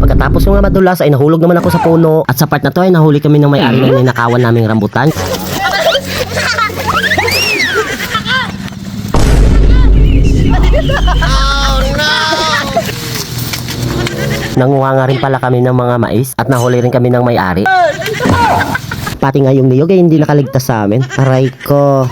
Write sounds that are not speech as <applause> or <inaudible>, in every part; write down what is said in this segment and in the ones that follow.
Pagkatapos ko nga madulas ay nahulog naman ako sa puno at sa part na to ay nahuli kami ng may-ari ng ninakawan naming rambutan. Nanguha nga rin pala kami ng mga mais at nahuli rin kami ng may-ari. Pati nga yung niyog ay hindi nakaligtas sa amin. Aray ko.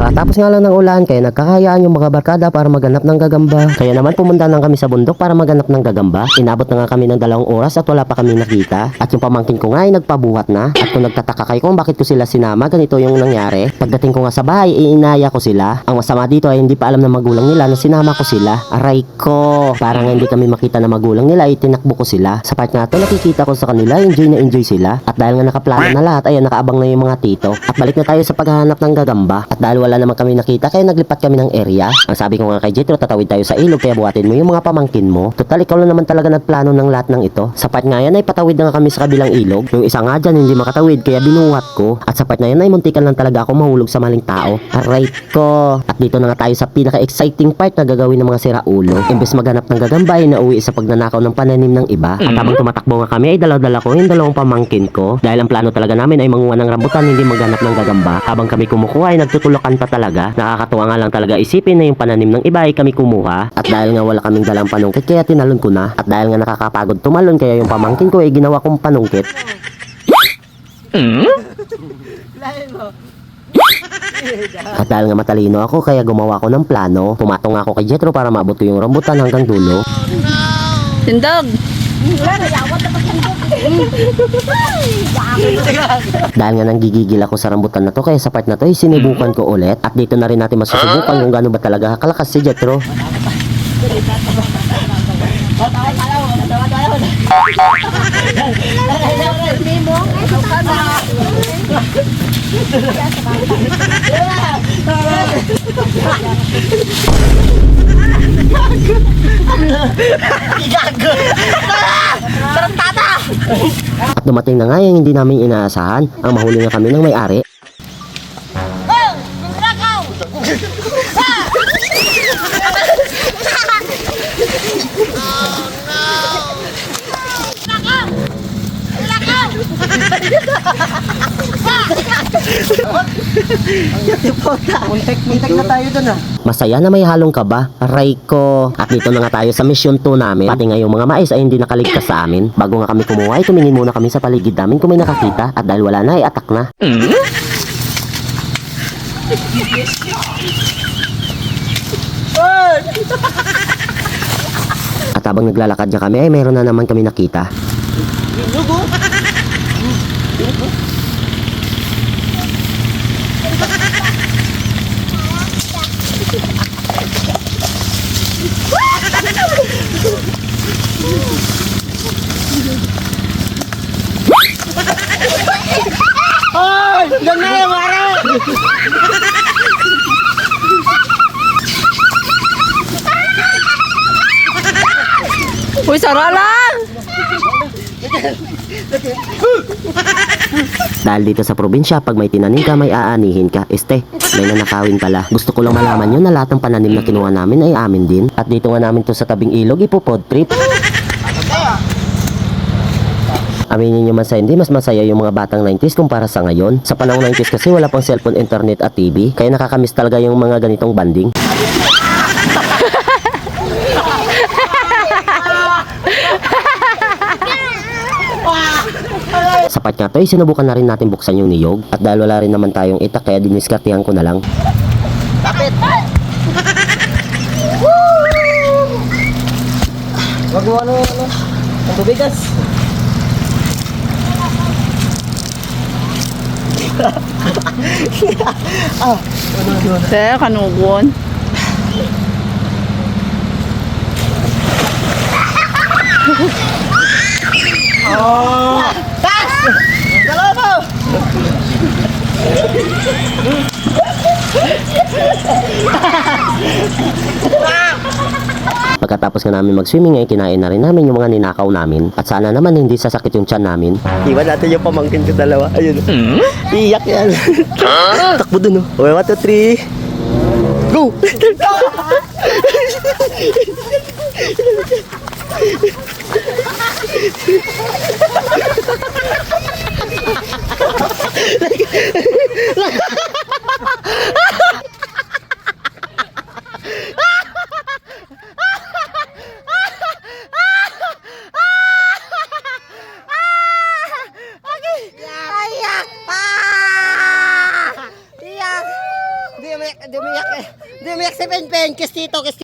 Kakatapos nga lang ng ulan kaya nagkakayaan yung mga barkada para maganap ng gagamba. Kaya naman pumunta lang kami sa bundok para maganap ng gagamba. Inabot na nga kami ng dalawang oras at wala pa kami nakita. At yung pamangkin ko nga ay nagpabuhat na. At kung nagtataka kayo kung bakit ko sila sinama, ganito yung nangyari. Pagdating ko nga sa bahay, iinaya ko sila. Ang masama dito ay hindi pa alam ng magulang nila na sinama ko sila. Aray ko! Parang hindi kami makita na magulang nila ay tinakbo ko sila. Sa part nga to nakikita ko sa kanila, enjoy na enjoy sila. At dahil nga nakaplano na lahat, ayan nakaabang na yung mga tito. At balik na tayo sa paghahanap ng gagamba. At dahil wala naman kami nakita, kaya naglipat kami ng area. Ang sabi ko nga kay Jetro, tatawid tayo sa ilog, kaya buhatin mo yung mga pamangkin mo. Total, ikaw lang naman talaga nagplano ng lahat ng ito. Sa part nga yan ay patawid na nga kami sa kabilang ilog. Yung isa nga dyan, hindi makatawid, kaya binuhat ko. At sa part na yan ay muntikan lang talaga ako mahulog sa maling tao. Aray ko. At dito na nga tayo sa pinaka-exciting part na gagawin ng mga siraulo. Imbes maghanap ng gagamba ay nauwi sa pagnanakaw ng pananim ng iba. At habang tumatakbo nga kami ay dalaw-dala ko yung dalawang pamangkin ko. Dahil ang plano talaga namin ay manguha ng rambutan hindi maghanap ng gagamba. Habang kami kumukuha ay nagtutulakan pa talaga. Nakakatuwa nga lang talaga isipin na yung pananim ng iba ay kami kumuha. At dahil nga wala kaming dalang panungkit kaya tinalon ko na. At dahil nga nakakapagod tumalon kaya yung pamangkin ko ay ginawa kong panungkit. At dahil nga matalino ako kaya gumawa ko ng plano. Pumatong ako kay Jetro para maabot ko yung rambutan hanggang dulo. Tindog! <laughs> Dahil nga nanggigigil ako sa rambutan na to kaya sa part na to ay sinubukan ko ulit. At dito na rin natin masusubukan kung gaano ba talaga kalakas si Jetro. <laughs> At dumating na nga yung hindi namin inaasahan. Ang mahuli nga kami ng may-ari. Muntik-muntik na tayo dun ah. Masaya na may halong kaba. Aray ko. At dito na nga tayo sa mission 2 namin. Pati nga yung mga mais ay hindi nakaligtas sa amin. Bago nga kami kumuha ay tumingin muna kami sa paligid namin kung may nakakita. At dahil wala na ay atak na. At habang naglalakad niya kami ay meron na naman kami nakita. Yan na yung araw! Uy, sara lang! Dahil dito sa probinsya, pag may tinanim ka, may aanihin ka. Este, may nanakawin pala. Gusto ko lang malaman yun na lahat ng pananim na kinuha namin ay amin din. At dito nga namin to sa tabing ilog, ipopod trip. Aminin nyo man sa hindi, mas masaya yung mga batang 90s kumpara sa ngayon. Sa panahong 90s kasi wala pang cellphone, internet at TV. Kaya nakakamiss talaga yung mga ganitong banding. Sapat nga to, eh, sinubukan na rin natin buksan yung niyog. At dahil wala rin naman tayong itak, kaya diniskartihan ko na lang. <laughs> Wag mo ano, ano, ang tubigas. <laughs> ah, ano, ano, ano. Te, kanugon. Oh! <laughs> Dalawa mo! Pagkatapos nga namin mag-swimming ay kinain na rin namin yung mga ninakaw namin. At sana naman hindi sasakit yung tiyan namin. Iwan natin yung pamangkin ko dalawa. Ayun. Iyak yan. Takbo dun oh. Okay, one, two, three. Go! <laughs> si Pen Pen. Kiss tito, kiss